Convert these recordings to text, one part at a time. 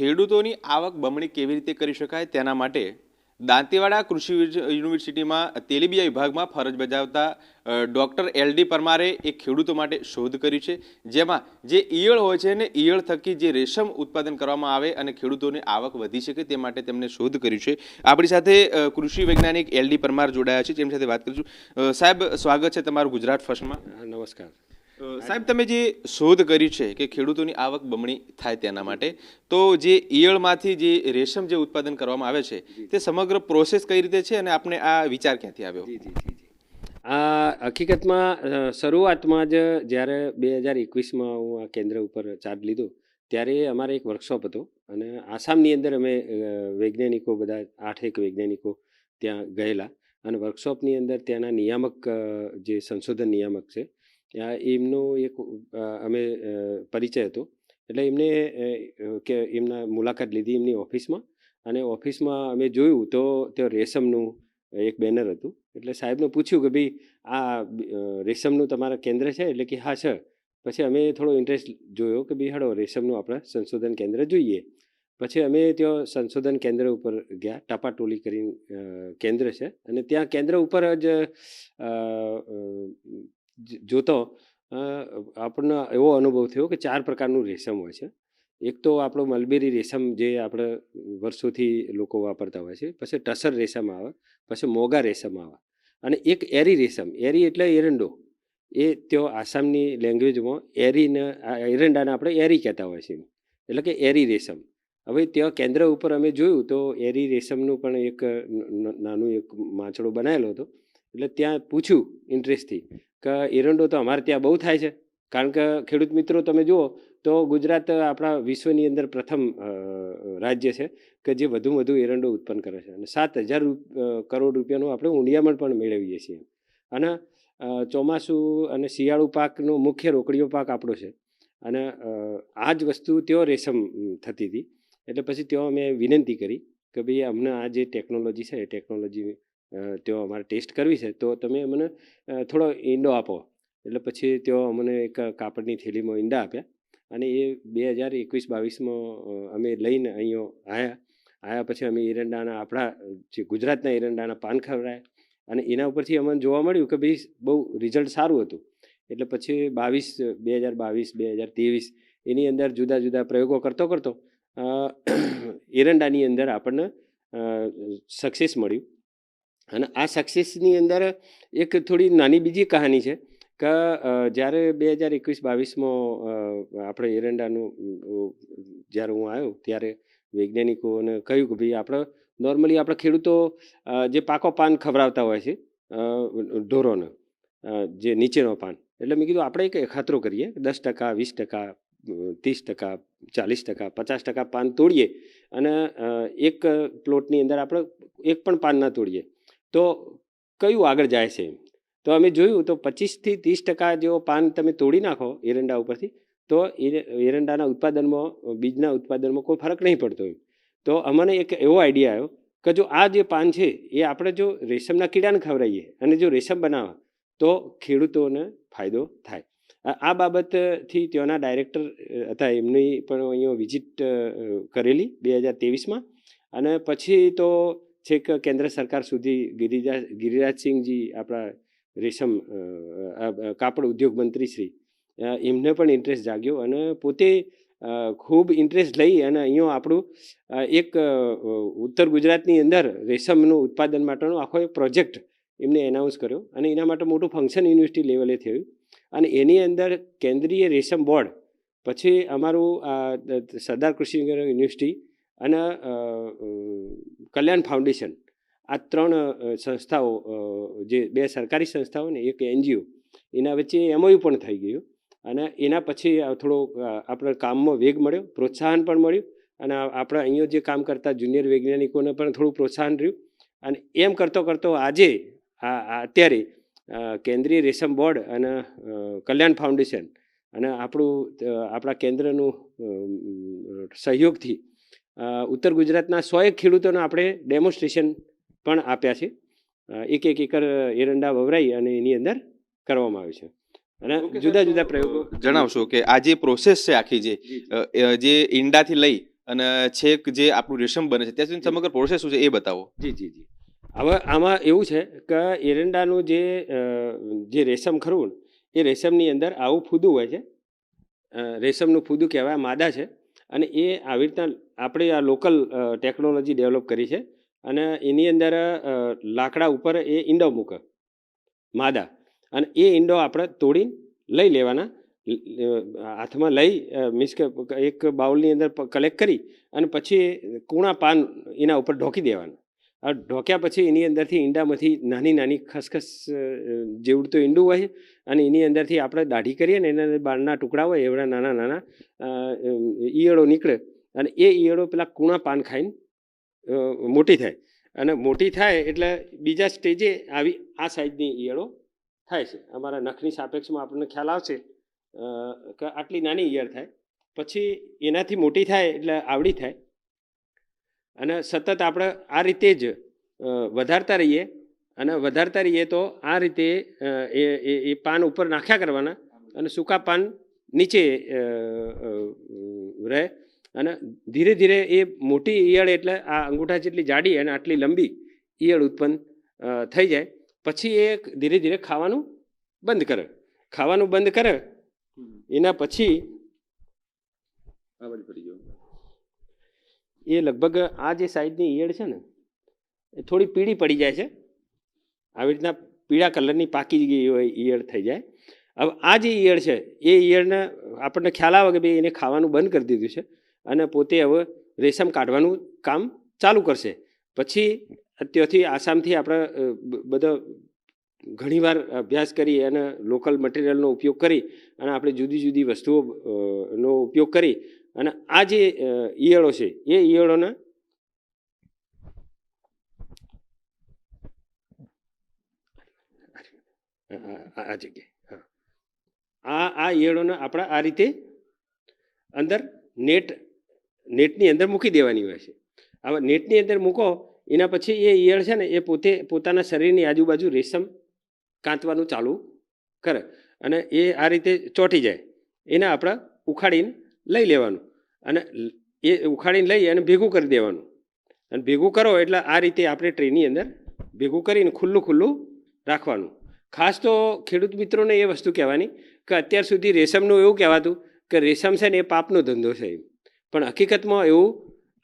ખેડૂતોની આવક બમણી કેવી રીતે કરી શકાય તેના માટે દાંતીવાડા કૃષિ યુનિવર્સિટીમાં તેલીબિયા વિભાગમાં ફરજ બજાવતા ડૉક્ટર એલ ડી પરમારે એક ખેડૂતો માટે શોધ કરી છે, જેમાં જે ઈયળ હોય છે ને ઈયળ થકી જે રેશમ ઉત્પાદન કરવામાં આવે અને ખેડૂતોની આવક વધી શકે તે માટે તેમણે શોધ કરી છે. આપણી સાથે કૃષિ વૈજ્ઞાનિક એલ ડી પરમાર જોડાયા છે. તેમની સાથે વાત કરીશું. સાહેબ, સ્વાગત છે તમારું ગુજરાત ફર્સ્ટમાં. નમસ્કાર. સાહેબ તમે જે શોધ કરી છે કે ખેડૂતોની આવક બમણી થાય તેના માટે તો જે ઈયળમાંથી જે રેશમ જે ઉત્પાદન કરવામાં આવે છે તે સમગ્ર પ્રોસેસ કઈ રીતે છે અને આપને આ વિચાર ક્યાંથી આવ્યો? આ હકીકતમાં શરૂઆતમાં જ જ્યારે બે હજાર એકવીસમાં હું આ કેન્દ્ર ઉપર ચાર્જ લીધો ત્યારે અમારે એક વર્કશોપ હતો અને આસામની અંદર અમે વૈજ્ઞાનિકો બધા આઠેક વૈજ્ઞાનિકો ત્યાં ગયેલા અને વર્કશોપની અંદર ત્યાંના નિયામક જે સંશોધન નિયામક છે ત્યાં એમનો એક અમે પરિચય હતો. એટલે એમને કે એમના મુલાકાત લીધી એમની ઓફિસમાં. અને ઓફિસમાં અમે જોયું તો તે રેશમનું એક બેનર હતું. એટલે સાહેબને પૂછ્યું કે ભાઈ, આ રેશમનું તમારા કેન્દ્ર છે? એટલે કે, હા છે પછી અમે થોડો ઇન્ટરેસ્ટ જોયો કે ભાઈ, હળો, રેશમનું આપણે સંશોધન કેન્દ્ર જોઈએ. પછી અમે ત્યાં સંશોધન કેન્દ્ર ઉપર ગયા. ટાપાટોલી કરીને કેન્દ્ર છે. અને ત્યાં કેન્દ્ર ઉપર જ- જોતો આપણને એવો અનુભવ થયો કે ચાર પ્રકારનું રેશમ હોય છે. એક તો આપણો મલબેરી રેશમ જે આપણે વર્ષોથી લોકો વાપરતા હોય છે, પછી ટસર રેશમ આવે, પછી મોગા રેશમ આવે અને એક એરી રેશમ. એરી એટલે એરંડો. એ તેઓ આસામની લેંગ્વેજમાં એરીને એરંડાને આપણે એરી કહેતા હોય છે. એટલે કે એરી રેશમ. હવે ત્યાં કેન્દ્ર ઉપર અમે જોયું તો એરી રેશમનું પણ એક નાનું એક માછડો બનાવેલો હતો. એટલે ત્યાં પૂછ્યું ઇન્ટરેસ્ટથી કે એરંડો તો અમારે ત્યાં બહુ થાય છે. કારણ કે ખેડૂત મિત્રો તમે જુઓ તો ગુજરાત આપણા વિશ્વની અંદર પ્રથમ રાજ્ય છે કે જે વધુ વધુ એરંડો ઉત્પન્ન કરે છે. અને સાત હજાર કરોડ રૂપિયાનું આપણે ઊંડિયામણ પણ મેળવીએ છીએ. અને ચોમાસું અને શિયાળુ પાકનો મુખ્ય રોકડીયો પાક આપણો છે. અને આ જ વસ્તુ ત્યાં રેશમ થતી હતી. એટલે પછી ત્યાં અમે વિનંતી કરી કે ભાઈ અમને આ જે ટેકનોલોજી છે, એ ટેકનોલોજી ત્યાં અમારે ટેસ્ટ કરવી છે, તો તમે અમને થોડો ઈંડો આપો. એટલે પછી તેઓ અમને એક કાપડની થેલીમાં ઈંડા આપ્યા અને એ બે હજાર એકવીસ બાવીસમાં અમે લઈને અહીંયા આવ્યા આવ્યા પછી અમે એરંડાના આપણા, જે ગુજરાતના એરંડાના પાન ખવડાયા અને એના ઉપરથી અમને જોવા મળ્યું કે ભાઈ બહુ રિઝલ્ટ સારું હતું. એટલે પછી બાવીસ, બે હજાર બાવીસ, બે હજાર ત્રેવીસ એની અંદર જુદા જુદા પ્રયોગો કરતો કરતો એરંડાની અંદર આપણને સક્સેસ મળ્યું. અને આ સક્સેસની અંદર એક થોડી નાની બીજી કહાની છે કે જ્યારે બે હજાર એકવીસ બાવીસમાં આપણે એરંડાનું જ્યારે હું આવ્યો ત્યારે વૈજ્ઞાનિકોને કહ્યું કે ભાઈ આપણે નોર્મલી આપણે ખેડૂતો જે પાકો પાન ખવડાવતા હોય છે ઢોરોને જે નીચેનો પાન. એટલે મેં કીધું આપણે એક ખાતરો કરીએ, દસ ટકા, વીસ ટકા ત્રીસ ટકા, ચાલીસ ટકા, પચાસ ટકા પાન તોડીએ અને એક પ્લોટની અંદર આપણે એક પણ પાન ના તોડીએ. તો કયું આગળ જાય છે? તો અમે જોયું તો પચીસથી ત્રીસ ટકા જેવો પાન તમે તોડી નાખો એરંડા ઉપરથી, તો એર- એરંડાના ઉત્પાદનમાં, બીજના ઉત્પાદનમાં કોઈ ફરક નહીં પડતો હોય તો અમને એક એવો આઈડિયા આવ્યો કે જો આ જે પાન છે એ આપણે જો રેશમના કીડાને ખવડાવીએ અને જો રેશમ બનાવે, તો ખેડૂતોને ફાયદો થાય. આ બાબતથી ત્યાંના ડાયરેક્ટર હતા, એમની પણ અહીંયા વિઝિટ કરેલી બે હજાર ત્રેવીસમાં. અને પછી તો છેક કેન્દ્ર સરકાર સુધી ગિરિજા, ગિરિરાજસિંહજી આપણા રેશમ કાપડ ઉદ્યોગ મંત્રી શ્રી એમને પણ ઇન્ટરેસ્ટ જાગ્યો અને પોતે ખૂબ ઇન્ટરેસ્ટ લઈ અને અહીંયા આપણું એક ઉત્તર ગુજરાતની અંદર રેશમનું ઉત્પાદન માટેનો આખો એક પ્રોજેક્ટ એમને એનાઉન્સ કર્યો અને એના માટે મોટું ફંક્શન યુનિવર્સિટી લેવલે થયું. અને એની અંદર કેન્દ્રીય રેશમ બોર્ડ પછી અમારું સરદાર કૃષિ યુનિવર્સિટી અને કલ્યાણ ફાઉન્ડેશન. આ ત્રણ સંસ્થાઓ જે બે સરકારી સંસ્થાઓ ને એક એનજીઓ, એના વચ્ચે એમઓયુ પણ થઈ ગયું. અને એના પછી થોડો આપણા કામમાં વેગ મળ્યો, પ્રોત્સાહન પણ મળ્યું. અને આપણા અહીંયા જે કામ કરતા જુનિયર વૈજ્ઞાનિકોને પણ થોડું પ્રોત્સાહન રહ્યું. અને એમ કરતો કરતો આજે અત્યારે કેન્દ્રીય રેશમ બોર્ડ અને કલ્યાણ ફાઉન્ડેશન અને આપણું આપણા કેન્દ્રનું સહયોગથી ઉત્તર ગુજરાતના સો એક ખેડૂતોને આપણે ડેમોન્સ્ટ્રેશન પણ આપ્યા છે. એક એક એકર એરંડા વવરાઈ અને એની અંદર કરવામાં આવ્યું છે. અને જુદા જુદા પ્રયોગો જણાવશો કે આ જે પ્રોસેસ છે આખી જે જે ઈંડાથી લઈ અને છેક જે આપણું રેશમ બને છે ત્યાં સુધી સમગ્ર પ્રોસેસ શું છે એ બતાવો. જી જી જી. હવે આમાં એવું છે કે એરંડાનું જે જે રેશમ ખરું ને, એ રેશમની અંદર આવું ફૂદું હોય છે. રેશમનું ફૂદું કહેવાય માદા છે. અને એ આવી રીતના આપણે આ લોકલ ટેકનોલોજી ડેવલપ કરી છે અને એની અંદર લાકડા ઉપર એ ઈંડો મૂકે, માદા. અને એ ઈંડો આપણે તોડીને લઈ લેવાના હાથમાં લઈ મીન્સ કે એક બાઉલની અંદર કલેક્ટ કરી અને પછી કૂણા પાન એના ઉપર ઢોકી દેવાના. ઢોક્યા પછી એની અંદરથી ઈંડામાંથી નાની નાની ખસખસ જેવું તો ઈંડું હોય અને એની અંદરથી આપણે દાઢી કરીએ ને એના બારના ટુકડા હોય, એવડા નાના નાના ઈયળો નીકળે અને એ ઈયળો પેલા કૂણા પાન ખાઈને મોટી થાય. અને મોટી થાય એટલે બીજા સ્ટેજે આવી આ સાઈઝની ઈયળો થાય છે. અમારા નખની સાપેક્ષમાં આપણને ખ્યાલ આવશે કે આટલી નાની ઈયળ થાય. પછી એનાથી મોટી થાય એટલે આવડી થાય. અને સતત આપણે આ રીતે જ વધારતા રહીએ. અને વધારતા રહીએ તો આ રીતે એ એ- પાન ઉપર નાખ્યા કરવાના અને સૂકા પાન નીચે રહે. અને ધીરે ધીરે એ મોટી ઈયળ એટલે આ અંગૂઠા જેટલી જાડી અને આટલી લંબી ઈયળ ઉત્પન્ન થઈ જાય. પછી એ ધીરે ધીરે ખાવાનું બંધ કરે. ખાવાનું બંધ કરે. એના પછી એ લગભગ આ જે સાઈડની ઈયળ છે ને, એ થોડી પીળી પડી જાય છે. આવી રીતના પીળા કલરની પાકી ગઈ હોય ઈયળ થઈ જાય. હવે આ જે ઈયળ છે, એ ઈયળને આપણને ખ્યાલ આવે કે ભાઈ એને ખાવાનું બંધ કરી દીધું છે અને પોતે હવે રેશમ કાઢવાનું કામ ચાલુ કરશે. પછી ત્યાંથી આસામથી આપણે બધા ઘણીવાર અભ્યાસ કરી અને લોકલ મટીરિયલનો ઉપયોગ કરી અને આપણે જુદી જુદી વસ્તુઓ નો ઉપયોગ કરી અને આ જે ઈયળો છે, એ ઈયળોને આ જગ્યાએ. આ આ ઈયળોને આપણે આ રીતે અંદર નેટ, નેટની અંદર મૂકી દેવાની હોય છે. હવે નેટની અંદર મૂકો, એના પછી એ ઈયળ છે ને, એ પોતે, પોતાના શરીરની આજુબાજુ રેશમ કાંતવાનું ચાલુ કરે. અને એ આ રીતે ચોંટી જાય. એને આપણે ઉખાડીને લઈ લેવાનું. અને એ ઉખાડીને લઈ અને ભેગું કરી દેવાનું. અને ભેગું કરો એટલે આ રીતે આપણે ટ્રેની અંદર ભેગું કરીને ખુલ્લું ખુલ્લું રાખવાનું. ખાસ તો ખેડૂત મિત્રોને એ વસ્તુ કહેવાની કે અત્યાર સુધી રેશમનું એવું કહેવાતું કે રેશમ છે ને એ પાપનો ધંધો છે પણ હકીકતમાં એવું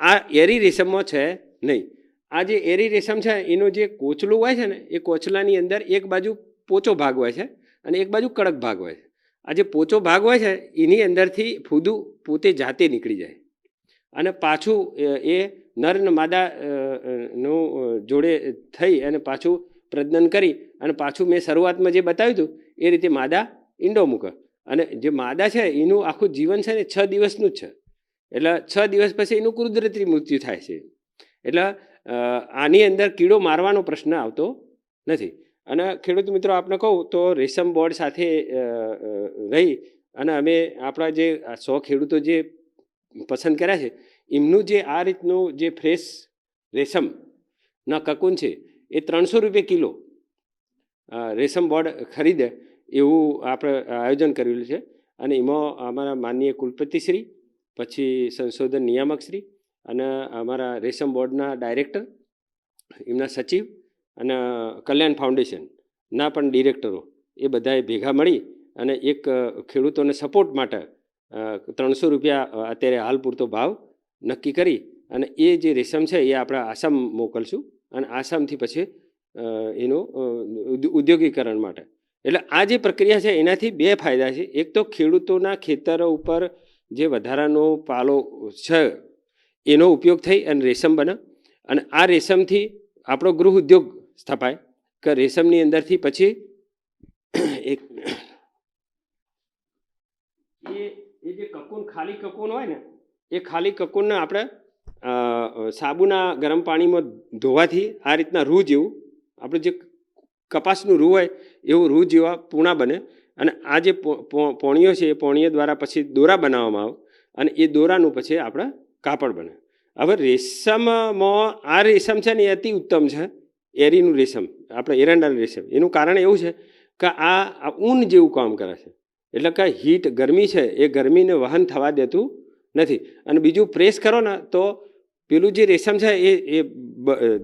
આ એરી રેશમમાં છે નહીં. આ જે એરી રેશમ છે એનું જે કોચલું હોય છે ને એ કોચલાની અંદર એક બાજુ પોચો ભાગ હોય છે અને એક બાજુ કડક ભાગ હોય છે. આ જે પોચો ભાગ હોય છે, એની અંદરથી ફૂદું પોતે જાતે નીકળી જાય. અને પાછું એ નર માદા નું જોડે થઈ અને પાછું પ્રજનન કરી અને પાછું મેં શરૂઆતમાં જે બતાવ્યું હતું, એ રીતે માદા ઈંડો મૂકે. અને જે માદા છે, એનું આખું જીવન છે ને છ દિવસનું જ છે. એટલે છ દિવસ પછી એનું કુદરતી મૃત્યુ થાય છે. એટલે આની અંદર કીડો મારવાનો પ્રશ્ન આવતો નથી. અને ખેડૂત મિત્રો, આપને કહું તો રેશમ બોર્ડ સાથે રહી અને અમે આપણા જે સો ખેડૂતો જે પસંદ કર્યા છે, એમનું જે આ રીતનું જે ફ્રેશ રેશમના કકુન છે, એ ત્રણસો રૂપિયા કિલો રેશમ બોર્ડ ખરીદે એવું આપણે આયોજન કરેલું છે. અને એમાં અમારા માનનીય કુલપતિશ્રી પછી સંશોધન નિયામકશ્રી અને અમારા રેશમ બોર્ડના ડાયરેક્ટર, એમના સચિવ અને કલ્યાણ ફાઉન્ડેશનના પણ ડિરેક્ટરો, એ બધાએ ભેગા મળી અને એક ખેડૂતોને સપોર્ટ માટે ત્રણસો રૂપિયા અત્યારે હાલ પૂરતો ભાવ નક્કી કરી અને એ જે રેશમ છે એ આપણે આસામ મોકલશું અને આસામથી પછી એનું ઉદ્યોગીકરણ માટે. એટલે આ જે પ્રક્રિયા છે એનાથી બે ફાયદા છે. એક તો ખેડૂતોના ખેતરો ઉપર જે વધારાનો પાલો છે, એનો ઉપયોગ થઈ અને રેશમ બને અને આ રેશમથી આપણો ગૃહ ઉદ્યોગ સ્થપાય. કે રેશમની અંદરથી પછી એક એ એ જે કકુન, ખાલી કકુન હોય ને, એ ખાલી કકુનને આપણે સાબુના ગરમ પાણીમાં ધોવાથી આ રીતના રૂ જેવું, આપણે જે કપાસનું રૂ હોય, એવું રૂ જેવા પૂણા બને. અને આ જે પોણીઓ છે, એ પોણીઓ દ્વારા પછી દોરા બનાવવામાં આવે અને એ દોરાનું પછી આપણે કાપડ બને. હવે રેશમમાં આ રેશમ છે ને એ અતિ ઉત્તમ છે. એરીનું રેશમ, આપણે એરંડાનું રેશમ. એનું કારણ એવું છે કે આ ઊન જેવું કામ કરે છે. એટલે કે હીટ ગરમી છે, એ ગરમીને વહન થવા દેતું નથી. અને બીજું પ્રેસ કરો ને તો પેલું જે રેશમ છે એ એ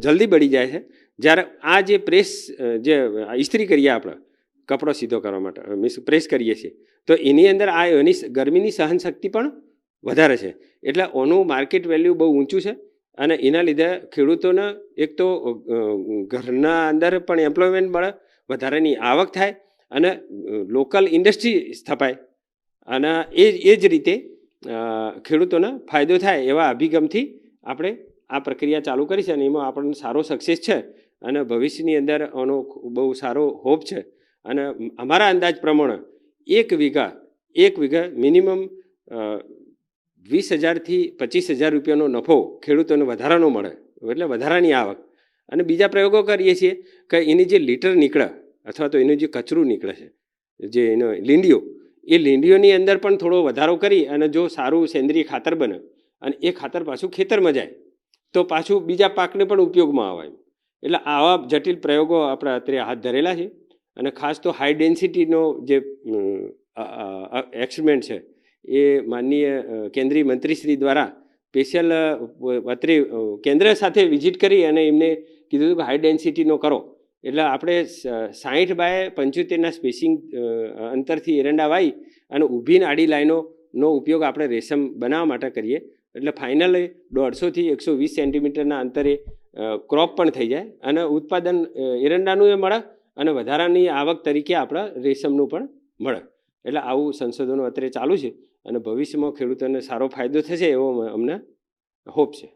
જલ્દી બળી જાય છે. જ્યારે આ જે પ્રેસ જે ઇસ્ત્રી કરીએ આપણે, કપડો સીધો કરવા માટે મીન્સ પ્રેસ કરીએ છીએ, તો એની અંદર આ એની ગરમીની ગરમીની સહનશક્તિ પણ વધારે છે. એટલે ઓનું માર્કેટ વેલ્યુ બહુ ઊંચું છે. અને એના લીધે ખેડૂતોને એક તો ઘરના અંદર પણ એમ્પ્લોયમેન્ટ મળે વધારાની આવક થાય અને લોકલ ઇન્ડસ્ટ્રી સ્થપાય. અને એ એ જ રીતે ખેડૂતોને ફાયદો થાય એવા અભિગમથી આપણે આ પ્રક્રિયા ચાલુ કરી છે અને એમાં આપણને સારો સક્સેસ છે અને ભવિષ્યની અંદર આનો બહુ સારો હોપ છે. અને અમારા અંદાજ પ્રમાણે એક વીઘા એક વીઘા મિનિમમ વીસ હજારથી પચીસ હજાર રૂપિયાનો નફો ખેડૂતોને વધારાનો મળે, એટલે વધારાની આવક. અને બીજા પ્રયોગો કરીએ છીએ કે એની જે લીટર નીકળે અથવા તો એનું જે કચરું નીકળે છે, જે એનો લીંડીઓ, એ લીંડીઓની અંદર પણ થોડો વધારો કરી અને જો સારું સેન્દ્રીય ખાતર બને અને એ ખાતર પાછું ખેતરમાં જાય, તો પાછું બીજા પાકને પણ ઉપયોગમાં આવે. એટલે આવા જટિલ પ્રયોગો આપણે અત્યારે હાથ ધરેલા છે. અને ખાસ તો હાઈ ડેન્સિટીનો જે એક્સપેરિમેન્ટ છે એ માનનીય કેન્દ્રીય મંત્રીશ્રી દ્વારા સ્પેશિયલ અત્રે કેન્દ્ર સાથે વિઝિટ કરી અને એમને કીધું કે હાઈ ડેન્સિટીનો કરો. એટલે આપણે સાહીઠ બાય પંચોતેરના સ્પેસિંગ અંતરથી એરંડા વાવી અને ઊભી આડી લાઈનોનો ઉપયોગ આપણે રેશમ બનાવવા માટે કરીએ. એટલે ફાઇનલે દોઢસોથી એકસો વીસ સેન્ટીમીટરના અંતરે ક્રોપ પણ થઈ જાય અને ઉત્પાદન એરંડાનું એ મળે અને વધારાની આવક તરીકે આપણા રેશમનું પણ મળે. એટલે આવું સંશોધનો અત્યારે ચાલુ છે. અને ભવિષ્યમાં ખેડૂતોને સારો ફાયદો થશે એવો અમને હોપ છે.